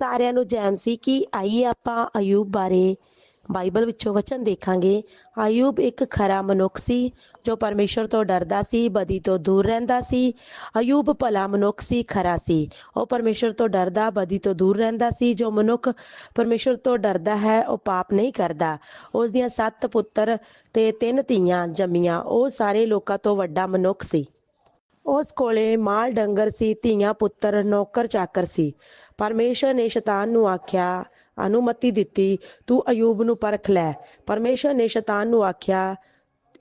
ਸਾਰਿਆਂ ਨੂੰ ਜੈਮ ਸੀ ਕਿ ਆਈਏ ਆਪਾਂ ਅਯੂਬ ਬਾਰੇ ਬਾਈਬਲ ਵਿੱਚੋਂ ਵਚਨ ਦੇਖਾਂਗੇ। ਅਯੂਬ ਇੱਕ ਖਰਾ ਮਨੁੱਖ ਸੀ, ਜੋ ਪਰਮੇਸ਼ਰ ਤੋਂ ਡਰਦਾ ਸੀ, ਬਦੀ ਤੋਂ ਦੂਰ ਰਹਿੰਦਾ ਸੀ। ਅਯੂਬ ਭਲਾ ਮਨੁੱਖ ਸੀ, ਖਰਾ ਸੀ। ਉਹ ਪਰਮੇਸ਼ਰ ਤੋਂ ਡਰਦਾ, ਬਦੀ ਤੋਂ ਦੂਰ ਰਹਿੰਦਾ ਸੀ। ਜੋ ਮਨੁੱਖ ਪਰਮੇਸ਼ਰ ਤੋਂ ਡਰਦਾ ਹੈ, ਉਹ ਪਾਪ ਨਹੀਂ ਕਰਦਾ। ਉਸ ਦੀਆਂ ਸੱਤ ਪੁੱਤਰ ਤੇ ਤਿੰਨ ਧੀਆਂ ਜੰਮੀਆਂ। ਉਹ ਸਾਰੇ ਲੋਕਾਂ ਤੋਂ ਵੱਡਾ ਮਨੁੱਖ ਸੀ। ਉਸ ਕੋਲੇ ਮਾਲ ਡੰਗਰ ਸੀ, ਧੀਆਂ ਪੁੱਤਰ, ਨੌਕਰ ਚਾਕਰ ਸੀ। ਪਰਮੇਸ਼ਰ ਨੇ ਸ਼ੈਤਾਨ ਨੂੰ ਆਖਿਆ, ਅਨੁਮਤੀ ਦਿੱਤੀ, ਤੂੰ ਅਯੂਬ ਨੂੰ ਪਰਖ ਲੈ। ਪਰਮੇਸ਼ਰ ਨੇ ਸ਼ੈਤਾਨ ਨੂੰ ਆਖਿਆ,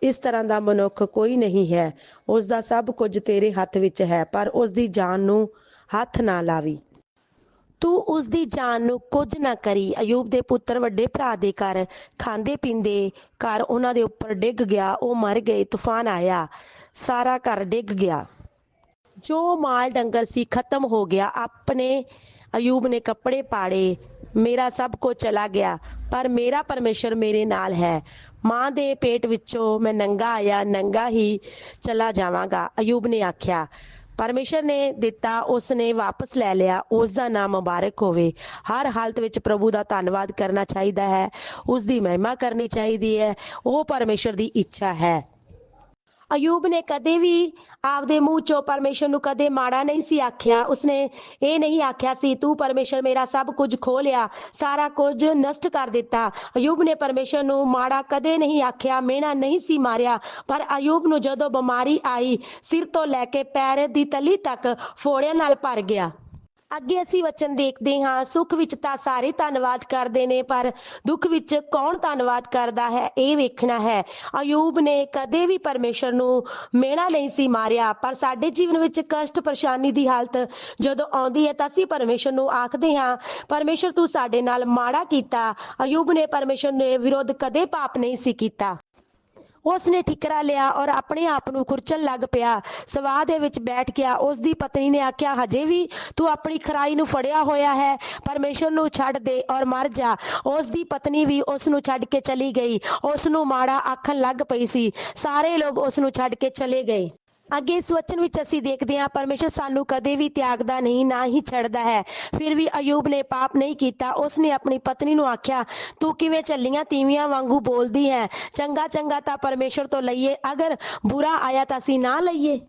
ਇਸ ਤਰ੍ਹਾਂ ਦਾ ਮਨੁੱਖ ਕੋਈ ਨਹੀਂ ਹੈ। ਉਸ ਦਾ ਸਭ ਕੁਝ ਤੇਰੇ ਹੱਥ ਵਿੱਚ ਹੈ, ਪਰ ਉਸ ਦੀ ਜਾਨ ਨੂੰ ਹੱਥ ਨਾ ਲਾਵੀ। ਤੂੰ ਉਸ ਦੀ ਜਾਨ ਨੂੰ ਕੁਝ ਨਾ ਕਰੀ। ਅਯੂਬ ਦੇ ਪੁੱਤਰ ਵੱਡੇ ਭਰਾ ਦੇ ਘਰ ਖਾਂਦੇ ਪੀਂਦੇ ਘਰ ਉਹਨਾਂ ਦੇ ਉੱਪਰ ਡਿੱਗ ਗਿਆ। ਉਹ ਮਰ ਗਏ, ਤੂਫਾਨ ਆਇਆ, ਸਾਰਾ ਘਰ ਡਿੱਗ ਗਿਆ। ਜੋ ਮਾਲ ਡੰਗਰ ਸੀ, ਖਤਮ ਹੋ ਗਿਆ। ਆਪਣੇ ਅਯੂਬ ਨੇ ਕੱਪੜੇ ਪਾੜੇ, ਮੇਰਾ ਸਭ ਕੁਝ ਚਲਾ ਗਿਆ, ਪਰ ਮੇਰਾ ਪਰਮੇਸ਼ਰ ਮੇਰੇ ਨਾਲ ਹੈ। ਮਾਂ ਦੇ ਪੇਟ ਵਿੱਚੋਂ ਮੈਂ ਨੰਗਾ ਆਇਆ, ਨੰਗਾ ਹੀ ਚਲਾ ਜਾਵਾਂਗਾ, ਅਯੂਬ ਨੇ ਆਖਿਆ। ਪਰਮੇਸ਼ਰ ਨੇ ਦਿੱਤਾ ਉਸ ਨੇ ਵਾਪਸ ਲੈ ਲਿਆ ਉਸ ਦਾ ਨਾਮ ਮੁਬਾਰਕ ਹੋਵੇ। ਹਰ ਹਾਲਤ ਵਿੱਚ ਪ੍ਰਭੂ ਦਾ ਧੰਨਵਾਦ ਕਰਨਾ ਚਾਹੀਦਾ ਹੈ ਉਸ ਦੀ ਮਹਿਮਾ ਕਰਨੀ ਚਾਹੀਦੀ ਹੈ, ਉਹ ਪਰਮੇਸ਼ਰ ਦੀ ਇੱਛਾ ਹੈ। ਅਯੂਬ ਨੇ ਕਦੇ ਵੀ ਆਪਦੇ ਮੂੰਹ ਚੋਂ ਪਰਮੇਸ਼ਰ ਨੂੰ ਕਦੇ ਮਾੜਾ ਨਹੀਂ ਸੀ ਆਖਿਆ। ਉਸਨੇ ਇਹ ਨਹੀਂ ਆਖਿਆ ਸੀ, ਤੂੰ ਪਰਮੇਸ਼ਰ ਮੇਰਾ ਸਭ ਕੁਝ ਖੋ ਲਿਆ, ਸਾਰਾ ਕੁਝ ਨਸ਼ਟ ਕਰ ਦਿੱਤਾ। ਅਯੂਬ ਨੇ ਪਰਮੇਸ਼ਰ ਨੂੰ ਮਾੜਾ ਕਦੇ ਨਹੀਂ ਆਖਿਆ ਮੇਣਾ ਨਹੀਂ ਸੀ ਮਾਰਿਆ। ਪਰ ਅਯੂਬ ਨੂੰ ਜਦੋਂ ਬਿਮਾਰੀ ਆਈ, ਸਿਰ ਤੋਂ ਲੈ ਕੇ ਪੈਰ ਦੀ ਤਲੀ ਤੱਕ ਫੋੜਿਆਂ ਨਾਲ ਭਰ ਗਿਆ। ਅੱਗੇ ਅਸੀਂ ਵਚਨ ਦੇਖਦੇ ਹਾਂ, ਸੁੱਖ ਵਿੱਚ ਤਾਂ ਸਾਰੇ ਧੰਨਵਾਦ ਕਰਦੇ ਨੇ, ਪਰ ਦੁੱਖ ਵਿੱਚ ਕੌਣ ਧੰਨਵਾਦ ਕਰਦਾ ਹੈ, ਇਹ ਵੇਖਣਾ ਹੈ। ਅਯੂਬ ਨੇ ਕਦੇ ਵੀ ਪਰਮੇਸ਼ਰ ਨੂੰ ਮੇਣਾ ਨਹੀਂ ਸੀ ਮਾਰਿਆ, ਪਰ ਸਾਡੇ ਜੀਵਨ ਵਿੱਚ ਕਸ਼ਟ ਪਰੇਸ਼ਾਨੀ ਦੀ ਹਾਲਤ ਜਦੋਂ ਆਉਂਦੀ ਹੈ ਤਾਂ ਅਸੀਂ ਪਰਮੇਸ਼ਰ ਨੂੰ ਆਖਦੇ ਹਾਂ, ਪਰਮੇਸ਼ਰ, ਤੂੰ ਸਾਡੇ ਨਾਲ ਮਾੜਾ ਕੀਤਾ। ਅਯੂਬ ਨੇ ਪਰਮੇਸ਼ਰ ਦੇ ਵਿਰੁੱਧ ਕਦੇ ਪਾਪ ਨਹੀਂ ਸੀ ਕੀਤਾ। ਉਸ ਨੇ ਠਿਕਰਾ ਲਿਆ ਔਰ ਆਪਣੇ ਆਪ ਨੂੰ ਖੁਰਚਣ ਲੱਗ ਪਿਆ। ਸਵਾਹ ਦੇ ਵਿੱਚ ਬੈਠ ਗਿਆ। ਉਸ ਦੀ ਪਤਨੀ ਨੇ ਆਖਿਆ, ਹਜੇ ਵੀ ਤੂੰ ਆਪਣੀ ਖਰਾਈ ਨੂੰ ਫੜਿਆ ਹੋਇਆ ਹੈ, ਪਰਮੇਸ਼ਰ ਨੂੰ ਛੱਡ ਦੇ ਔਰ ਮਰ ਜਾ। ਉਸ ਦੀ ਪਤਨੀ ਵੀ ਉਸ ਨੂੰ ਛੱਡ ਕੇ ਚਲੀ ਗਈ। ਉਸ ਨੂੰ ਮਾੜਾ ਆਖਣ ਲੱਗ ਪਈ ਸੀ। ਸਾਰੇ ਲੋਕ ਉਸ ਨੂੰ ਛੱਡ ਕੇ ਚਲੇ ਗਏ। ਅੱਗੇ ਇਸ ਵਚਨ ਵਿੱਚ ਅਸੀਂ ਦੇਖਦੇ ਹਾਂ, ਪਰਮੇਸ਼ਰ ਸਾਨੂੰ ਕਦੇ ਵੀ ਤਿਆਗਦਾ ਨਹੀਂ, ਨਾ ਹੀ ਛੱਡਦਾ ਹੈ। ਫਿਰ ਵੀ ਅਯੂਬ ਨੇ ਪਾਪ ਨਹੀਂ ਕੀਤਾ ਉਸ ਨੇ ਆਪਣੀ ਪਤਨੀ ਨੂੰ ਆਖਿਆ, ਤੂੰ ਕਿਵੇਂ ਚੱਲੀਆਂ ਤੀਵੀਆਂ ਵਾਂਗੂ ਬੋਲਦੀ ਹੈ? ਚੰਗਾ ਚੰਗਾ ਤਾਂ ਪਰਮੇਸ਼ਰ ਤੋਂ ਲਈਏ, ਅਗਰ ਬੁਰਾ ਆਇਆ ਤਾਂ ਅਸੀਂ ਨਾ ਲਈਏ।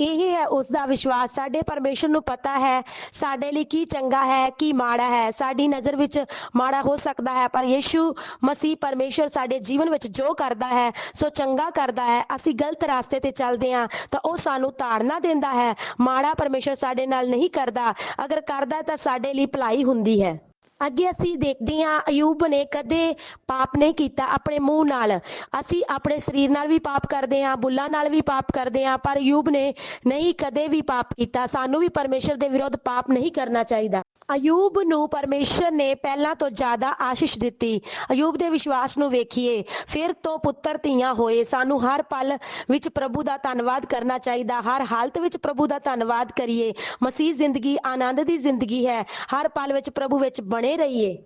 ਇਹ ਹੈ ਉਸ ਦਾ ਵਿਸ਼ਵਾਸ। ਸਾਡੇ ਪਰਮੇਸ਼ਰ ਨੂੰ ਪਤਾ ਹੈ, ਸਾਡੇ ਲਈ ਕੀ ਚੰਗਾ ਹੈ, ਕੀ ਮਾੜਾ ਹੈ। ਸਾਡੀ ਨਜ਼ਰ ਵਿੱਚ ਮਾੜਾ ਹੋ ਸਕਦਾ ਹੈ, ਪਰ ਯੀਸ਼ੂ ਮਸੀਹ ਪਰਮੇਸ਼ਰ ਸਾਡੇ ਜੀਵਨ ਵਿੱਚ ਜੋ ਕਰਦਾ ਹੈ, ਸੋ ਚੰਗਾ ਕਰਦਾ ਹੈ। ਅਸੀਂ ਗਲਤ ਰਾਸਤੇ ਤੇ ਚੱਲਦੇ ਹਾਂ, ਤਾਂ ਉਹ ਸਾਨੂੰ ਤਾੜਨਾ ਦਿੰਦਾ ਹੈ। ਮਾੜਾ ਪਰਮੇਸ਼ਰ ਸਾਡੇ ਨਾਲ ਨਹੀਂ ਕਰਦਾ। ਅਗਰ ਕਰਦਾ ਤਾਂ ਸਾਡੇ ਲਈ ਭਲਾਈ ਹੁੰਦੀ ਹੈ। ਅੱਗੇ ਅਸੀਂ ਦੇਖਦੇ ਹਾਂ, ਅਯੂਬ ਨੇ ਕਦੇ ਪਾਪ ਨਹੀਂ ਕੀਤਾ ਆਪਣੇ ਮੂੰਹ ਨਾਲ। ਅਸੀਂ ਆਪਣੇ ਸਰੀਰ ਨਾਲ ਵੀ ਪਾਪ ਕਰਦੇ ਹਾਂ, ਬੁੱਲਾਂ ਨਾਲ ਵੀ ਪਾਪ ਕਰਦੇ ਹਾਂ, ਪਰ ਅਯੂਬ ਨੇ ਨਹੀਂ ਕਦੇ ਵੀ ਪਾਪ ਕੀਤਾ। ਸਾਨੂੰ ਵੀ ਪਰਮੇਸ਼ਰ ਦੇ ਵਿਰੁੱਧ ਪਾਪ ਨਹੀਂ ਕਰਨਾ ਚਾਹੀਦਾ। ਅਯੂਬ ਨੂੰ ਪਰਮੇਸ਼ਰ ਨੇ ਪਹਿਲਾਂ ਤੋਂ ਜ਼ਿਆਦਾ ਆਸ਼ੀਸ਼ ਦਿੱਤੀ। ਅਯੂਬ ਦੇ ਵਿਸ਼ਵਾਸ ਨੂੰ ਵੇਖੀਏ, ਫਿਰ ਤੋਂ ਪੁੱਤਰ ਧੀਆਂ ਹੋਏ। ਸਾਨੂੰ ਹਰ ਪਲ ਵਿੱਚ ਪ੍ਰਭੂ ਦਾ ਧੰਨਵਾਦ ਕਰਨਾ ਚਾਹੀਦਾ। ਹਰ ਹਾਲਤ ਵਿੱਚ ਪ੍ਰਭੂ ਦਾ ਧੰਨਵਾਦ ਕਰੀਏ। ਮਸੀਹ ਜ਼ਿੰਦਗੀ ਆਨੰਦ ਦੀ ਜ਼ਿੰਦਗੀ ਹੈ। ਹਰ ਪਲ ਵਿੱਚ ਪ੍ਰਭੂ ਵਿੱਚ ਬਣੇ ਰਹੀਏ।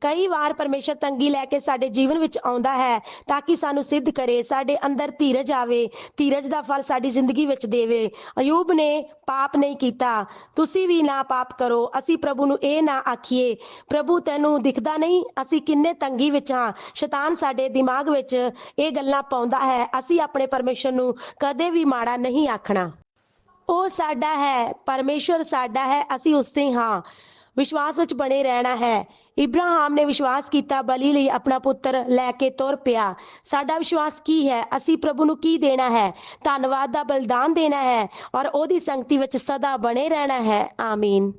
ਕਈ ਵਾਰ ਪਰਮੇਸ਼ਰ ਤੰਗੀ ਲੈ ਕੇ ਸਾਡੇ ਜੀਵਨ ਵਿੱਚ ਆਉਂਦਾ ਹੈ ਤਾਂ ਕਿ ਸਾਨੂੰ ਸਿੱਧ ਕਰੇ, ਸਾਡੇ ਅੰਦਰ ਧੀਰਜ ਆਵੇ, ਧੀਰਜ ਦਾ ਫਲ ਸਾਡੀ ਜ਼ਿੰਦਗੀ ਵਿੱਚ ਦੇਵੇ। ਅਯੂਬ ਨੇ ਪਾਪ ਨਹੀਂ ਕੀਤਾ। ਤੁਸੀਂ ਵੀ ਨਾ ਪਾਪ ਕਰੋ। ਅਸੀਂ ਪ੍ਰਭੂ ਨੂੰ ਇਹ ਨਾ ਆਖੀਏ, ਪ੍ਰਭੂ, ਤੈਨੂੰ ਦਿਖਦਾ ਨਹੀਂ? ਅਸੀਂ ਕਿੰਨੇ ਤੰਗੀ ਵਿੱਚ ਹਾਂ। ਸ਼ੈਤਾਨ ਸਾਡੇ ਦਿਮਾਗ ਵਿੱਚ ਇਹ ਗੱਲਾਂ ਪਾਉਂਦਾ ਹੈ। ਅਸੀਂ ਆਪਣੇ ਪਰਮੇਸ਼ਰ ਨੂੰ ਕਦੇ ਵੀ ਮਾੜਾ ਨਹੀਂ ਆਖਣਾ। ਉਹ ਸਾਡਾ ਹੈ। ਪਰਮੇਸ਼ਰ ਸਾਡਾ ਹੈ। ਅਸੀਂ ਉਸ ਦੇ ਹਾਂ। ਵਿਸ਼ਵਾਸ ਵਿੱਚ ਬਣੇ ਰਹਿਣਾ ਹੈ। ਇਬਰਾਹਿਮ ਨੇ ਵਿਸ਼ਵਾਸ ਕੀਤਾ, ਬਲੀ ਲਈ ਆਪਣਾ ਪੁੱਤਰ ਲੈ ਕੇ ਤੁਰ ਪਿਆ। ਸਾਡਾ ਵਿਸ਼ਵਾਸ ਕੀ ਹੈ? ਅਸੀਂ ਪ੍ਰਭੂ ਨੂੰ ਕੀ ਦੇਣਾ ਹੈ? ਧੰਨਵਾਦ ਦਾ ਬਲਿਦਾਨ ਦੇਣਾ ਹੈ ਔਰ ਉਹਦੀ ਸੰਗਤੀ ਵਿੱਚ ਸਦਾ ਬਣੇ ਰਹਿਣਾ ਹੈ। ਆਮੀਨ।